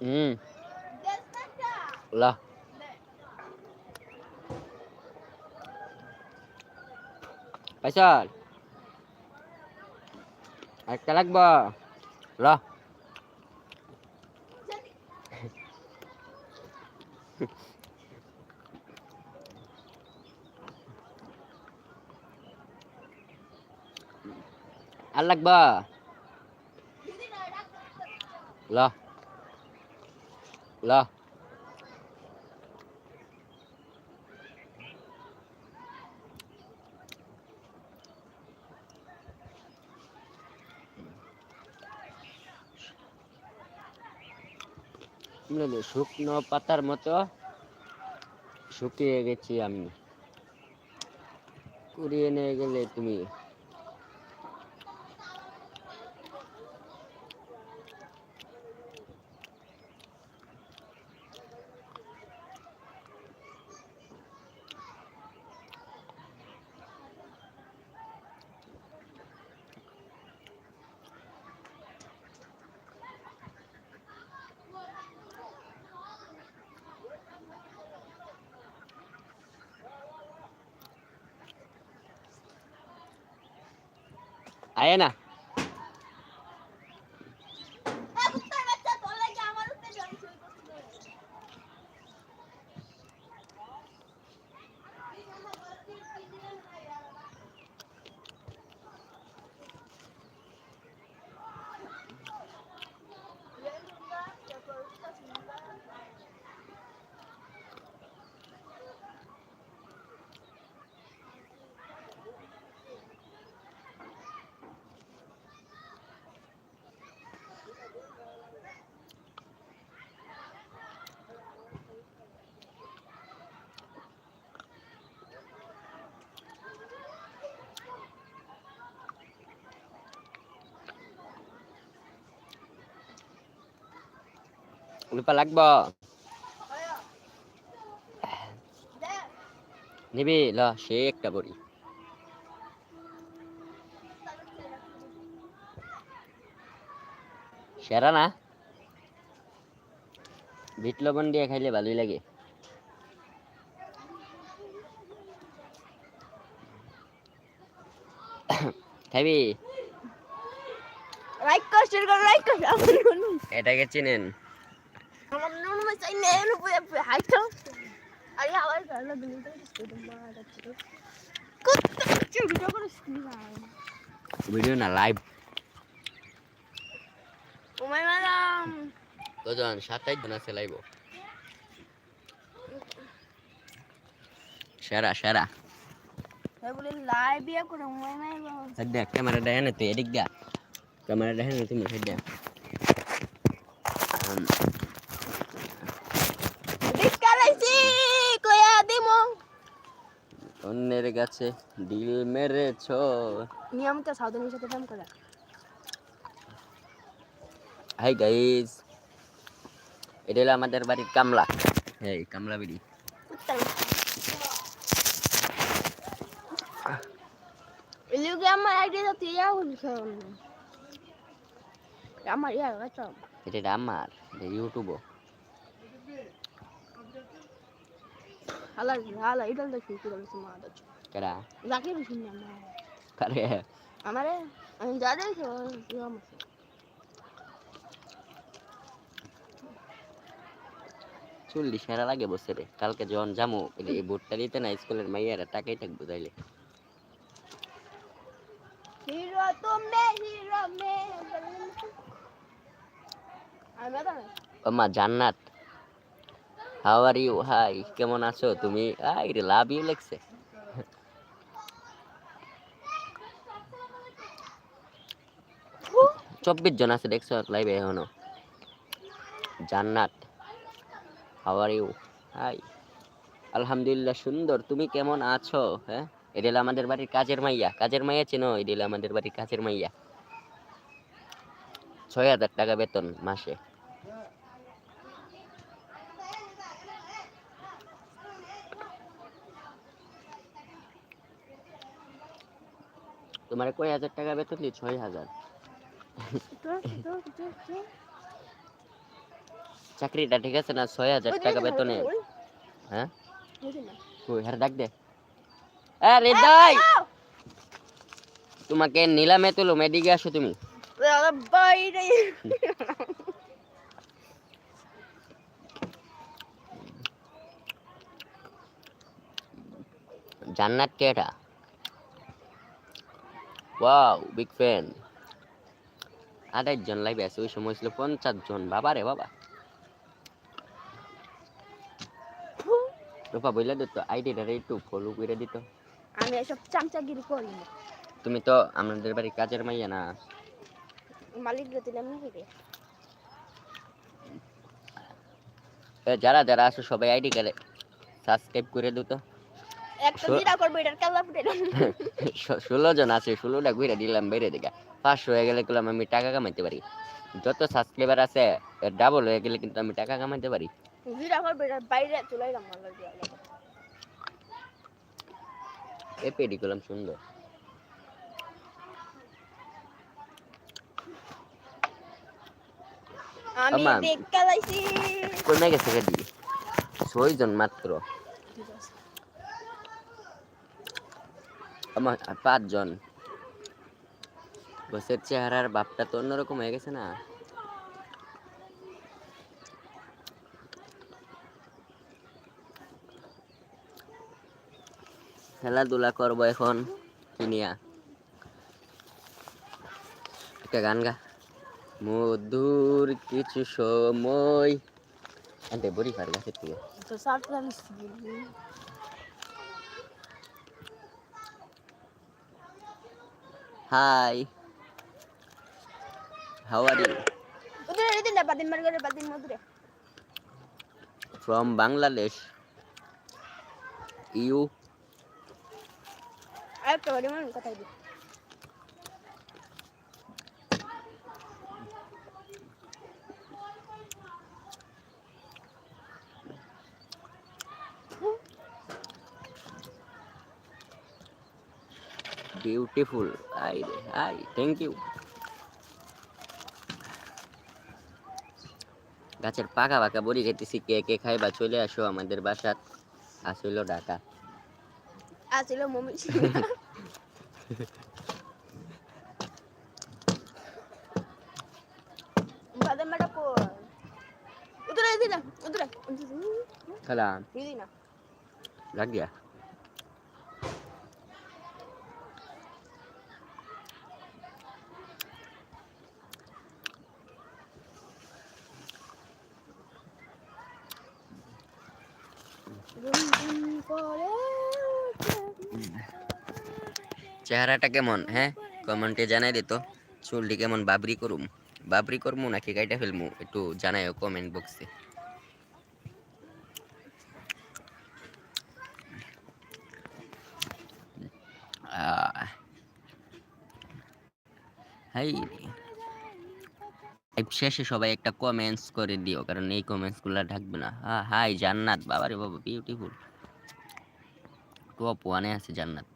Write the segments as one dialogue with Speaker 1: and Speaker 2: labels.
Speaker 1: হুম লা পাইছাল একটা লাগবা ল আর লাগবা ল বুঝলে, শুকনো পাতার মতো শুকিয়ে গেছি আমি। কুড়িয়ে নিয়ে গেলে তুমি আয় না রূপা লাগবো নিবি ল সে একটা বড়ি সেরা না বিট লবণ দিয়ে খাইলে ভালোই লাগে খাবি
Speaker 2: লাইক কর শেয়ার কর লাইক কর
Speaker 1: এটাকে চিনেন
Speaker 2: তো আরে আওয়াজ ভালো দিন তো স্কুল মা যাচ্ছে কত চুরি করে
Speaker 1: ভিডিও না লাইভ
Speaker 2: ও ম্যাডাম
Speaker 1: কজন সাতাইশ জন আছে লাইভ সেরা সেরা
Speaker 2: ইয়া
Speaker 1: ক্যামেরা দেখে না তুই এদিক দা ক্যামেরা দেখে না তুমি সদ্যা
Speaker 2: বিকালাইছি কয়া দিমো
Speaker 1: কাছে ডিল মেরেছ।
Speaker 2: নিয়মিত সাউদানির সাথে প্রেম করে।
Speaker 1: হাই গাইস এটা হলো আমাদের বাড়ির কামলা। এই কামলা বিড়ি।
Speaker 2: আমার গেছে
Speaker 1: এটা আমার
Speaker 2: কি বলছে মা দাচ্ছ
Speaker 1: কেডা?
Speaker 2: জাকির শুনি আমার
Speaker 1: কারে?
Speaker 2: আমারে? আমি যা দেখি
Speaker 1: চুল্লি সেরা লাগে বসে রে। কালকে যখন যামু এই ভোটটা দিতে না স্কুলের মাইয়ারা টাকাই থাকব তাইলে।
Speaker 2: হিরো তুমি হিরো মে আমি
Speaker 1: আমা জান্নাত। হাউ আর ইউ হাই কেমন আছো তুমি? আই রে লাভ ইউ লেখছে চব্বিশ জন আছে, দেখছ? লাইভে এখনও। জান্নাত হাউ আর ইউ হাই আলহামদুলিল্লাহ, সুন্দর। তুমি কেমন আছো? হ্যাঁ? এটা হলো আমাদের বাড়ির কাজের মাইয়া। কাজের মাইয়া চেনো? এটা হলো আমাদের বাড়ির কাজের মাইয়া। ছয় হাজার টাকা বেতন মাসে। তোমার কয় হাজার টাকা বেতন দিই? ছয় হাজার। চাকরিটা ঠিক আছে না? ছয় হাজার টাকা বেতনে। হ্যাঁ?
Speaker 2: না।
Speaker 1: ডাক দে। আরে দাই তোমাকে নিলামে তুলো এদিকে আসো তুমি।
Speaker 2: বাইরে।
Speaker 1: জান্নাত কে এটা? Wow big fan. আঠাইশ জন লাইভে আছে ওই সময় ছিল পঞ্চাশ জন। বাবা রে বাবা। রূপা বইলা দিত আইডিটা একটু ফলো করে দিত।
Speaker 2: আমি এসব চামচাগিরি করি না।
Speaker 1: তুমি তো আমাদের বাড়ি কাজের মাইয়া না।
Speaker 2: মালিক দিলাম না রে?
Speaker 1: এ, যারা যারা আসো সবাই আইডি কার্ডে সাবস্ক্রাইব করে দিত ষোলো জন আছে ষোলোটা ঘুরে দিলাম বাইরে দিকে পাঁচশো হয়ে গেলে করলাম আমি টাকা কামাইতে পারি। যত সাবস্ক্রাইবার আছে ডাবল হয়ে গেলে কিন্তু আমি টাকা কামাইতে পারি।
Speaker 2: দিরা করব এটার বাইরে চলে গেলাম মালা দিয়ে
Speaker 1: এ পেডি করলাম সুন্দর।
Speaker 2: আমি। দেখ কালাইছি
Speaker 1: কমে গেছে গাড়ি ছয় জন মাত্র। আমার পাঁচজন। বসের চেহারার বাপটা তো অন্যরকম হয়ে গেছে না? খেলাধুলা করব এখন কিনিয়া একটা গান গা। মধুর কিছু সময়। বড়ি ফার গাছের থেকে। Hi how are you from Bangladesh you
Speaker 2: are একটা কথা
Speaker 1: বিউটিফুল আই রে হাই থ্যাংক ইউ গাছের পাকা পাকা বড়ি খেতেছি কে কে খাইবা চলে আসো আমাদের বাসাত আসইল ঢাকা।
Speaker 2: আসিল মমি কো উদরে
Speaker 1: চেহারাটা কেমন? হ্যাঁ? কমেন্টে জানাই দিত চুলটি কেমন? বাবরি করুম। বাবরি করমু নাকি কাইটা ফেলমু? একটু জানাইও কমেন্ট বক্সে শেষে সবাই একটা কমেন্টস করে দিও, কারণ এই কমেন্টসগুলো ঢাকবে না। হ্যাঁ হাই, জান্নাত। বাবারে বাবা বিউটিফুল টপ ওয়ানে আছে জান্নাত।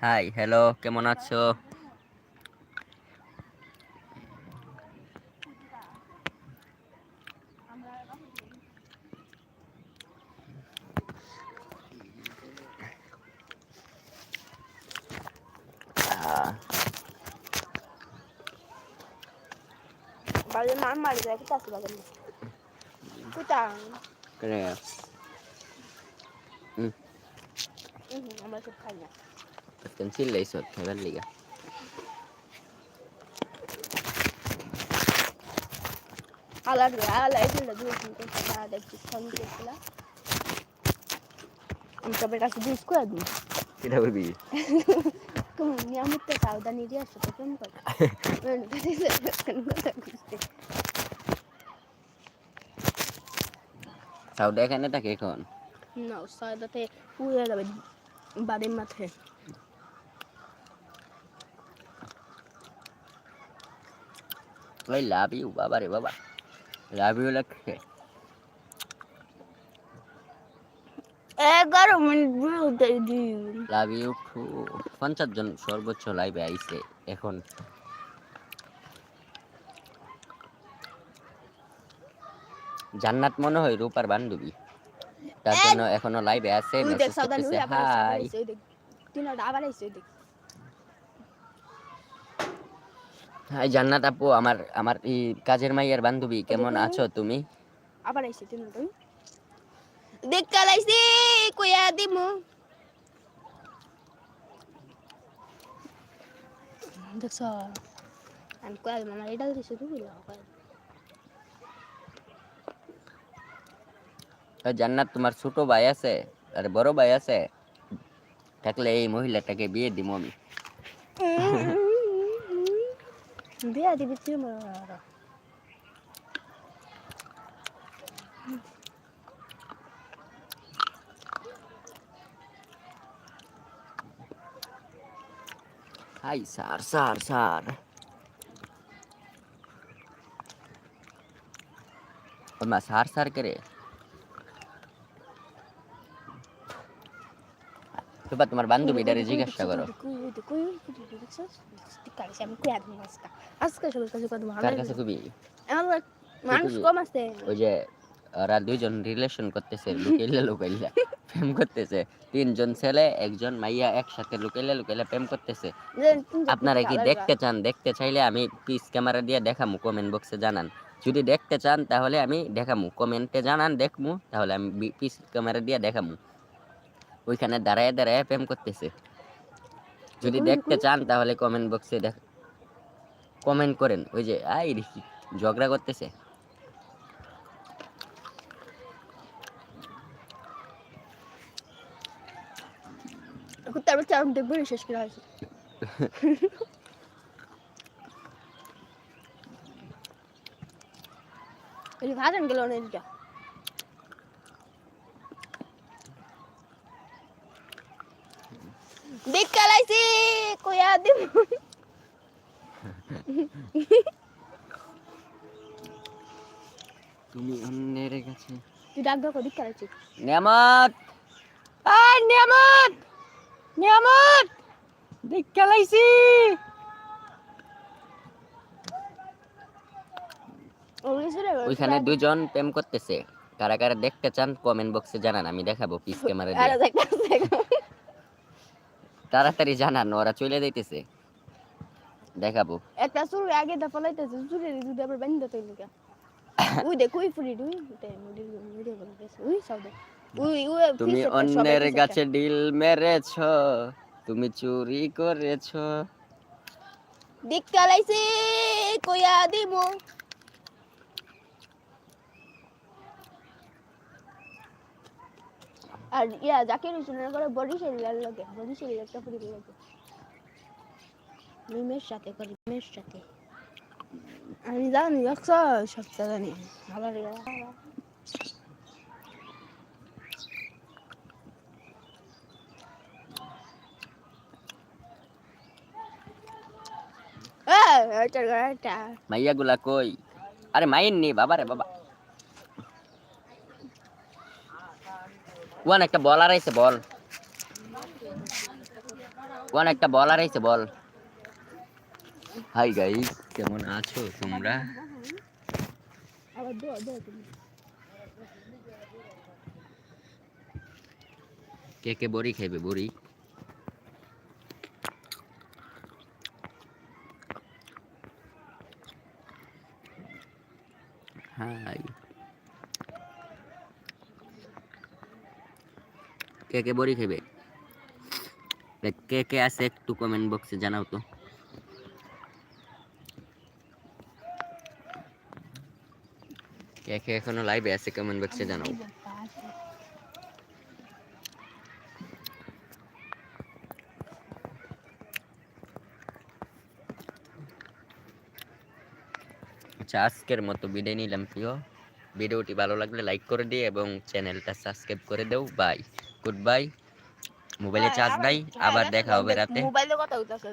Speaker 1: হাই হ্যালো কেমন আছো? আহ,
Speaker 2: বাড়ি মান মারি যায় কোথা আছে বাগান কোথা
Speaker 1: করে হুম
Speaker 2: আমরা সব খাই না
Speaker 1: পেন্সিল লাইছ খাইবার লিগা
Speaker 2: আলার আলা এই দিনটা দুই দিন করে খাওয়া দেখছি সঙ্গে করছিল আমি সবার কাছে জুস করে দিই
Speaker 1: কিটা বলবি
Speaker 2: তুমি নিয়মিত সাবধানি দিয়ে আসো তো কেমন করে
Speaker 1: সাউদা এখানে থাকে এখন
Speaker 2: না সাদাতে পুড়ে যাবে বাড়ির মাথায়
Speaker 1: ওই লাভ ইউ বাবা রে বাবা। লাভ ইউ লাগছে
Speaker 2: এগারো মিনিট
Speaker 1: লাভ ইউ পঞ্চাশ জন সর্বোচ্চ লাইভে আইছে এখন। জান্নাত মনে হয় রূপার বান্ধবী। তার জন্য এখনও লাইভে আছে মেসেজ করতেছে হাই
Speaker 2: আইছে, ওই দেখ তিনটা আবার আইছে ওই দেখ
Speaker 1: হাই জান্নাত আপু আমার আমার এই কাজের মাইয়ার বান্ধবী কেমন আছো তুমি?
Speaker 2: আবার আইছে তিনটা দেখ কালাইছি কইয়া দিমু। দেখছ? আমি কয়া মামা এটা দিছে তুই
Speaker 1: তো জান্নাত তোমার ছোট ভাই আছে আর বড় ভাই আছে। থাকলে এই মহিলাটাকে বিয়ে দিব আমি।
Speaker 2: বিয়া দিবি তুই মারা
Speaker 1: হাই স্যার স্যার স্যার ওমা স্যার স্যার করে তোবা তোমার বান্ধবীটারে জিজ্ঞাসা করো। কার কাছে খুবই?
Speaker 2: মানুষ কম আছে।
Speaker 1: ওই যে ওরা দুইজন রিলেশন করতেছে লুকাইলে লুকাইলে প্রেম করতেছে। তিনজন ছেলে একজন মাইয়া একসাথে লুকাইলে লুকাইলে প্রেম করতেছে। আপনারা কি দেখতে চান? দেখতে চাইলে আমি পিস ক্যামেরা দিয়ে দেখামু কমেন্ট বক্সে জানান। যদি দেখতে চান তাহলে আমি দেখামু। কমেন্টে জানান দেখমু তাহলে আমি পিস ক্যামেরা দিয়ে দেখামু। ওইখানে দাঁড়ায় দাঁড়ায় প্রেম করতেছে। যদি দেখতে চান তাহলে কমেন্ট বক্সে দেখ কমেন্ট করেন। ওই যে আই রিকি ঝগড়া করতেছে।
Speaker 2: দেখব শেষ করে ভাজন গেল না এটা দেখ কালাইছি কইয়া দিম
Speaker 1: তুমি অন্যের কাছে
Speaker 2: তুই ডাক
Speaker 1: আই ওইখানে দুজন প্রেম করতেছে। কারা কারা দেখতে চান কমেন্ট বক্সে জানান আমি দেখাবো পিস ক্যামেরা দিয়ে। তাড়াতাড়ি জানান ওরা চলে যাইতেছে। দেখাবো।
Speaker 2: একটা চুল আগে দা ফলাইতেছে চুলের দুধ আবার বান্ধা তো লিগা উই দেখ উই ফুরি দুই তে মুডি মুডি বলতেছে উই সব উই উই
Speaker 1: তুমি অন্যের কাছে ডিল মেরেছ তুমি চুরি করেছ।
Speaker 2: দিক কালাইছে কইয়া দিমু। আর ইয়া জাকির হোসেনের করে বডি শেলার লাগে বডি শেলার একটা ফুরি লাগে মিমের সাথে করি মিমের সাথে। আমি জানি দেখছ? সবটা জানি। ভালো এটা
Speaker 1: মাইয়া গুলা কই? আরে মাইন নি বাবা রে বাবা। ওয়ান, একটা বল আর আইছে বল ওয়ান, একটা বল আর আইছে বল হাই গাইস কেমন আছো তোমরা? কে কে বড়ি খাইবে, বড়ি হাই কে কে বড়ি দেখ, কে কে আছে একটু কমেন্ট বক্সে জানাও তো। কে কে এখনও লাইভে আছে কমেন্ট বক্সে জানাও। আচ্ছা আজকের মতো বিদায় নিলাম প্রিয়। ভিডিওটি ভালো লাগলে লাইক করে দিই এবং চ্যানেলটা সাবস্ক্রাইব করে দেও। বাই গুড বাই মোবাইলে চার্জ নাই আবার দেখা হবে রাতে।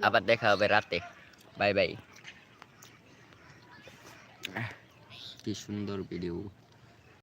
Speaker 1: আবার দেখা হবে রাতে। বাই বাই কি সুন্দর ভিডিও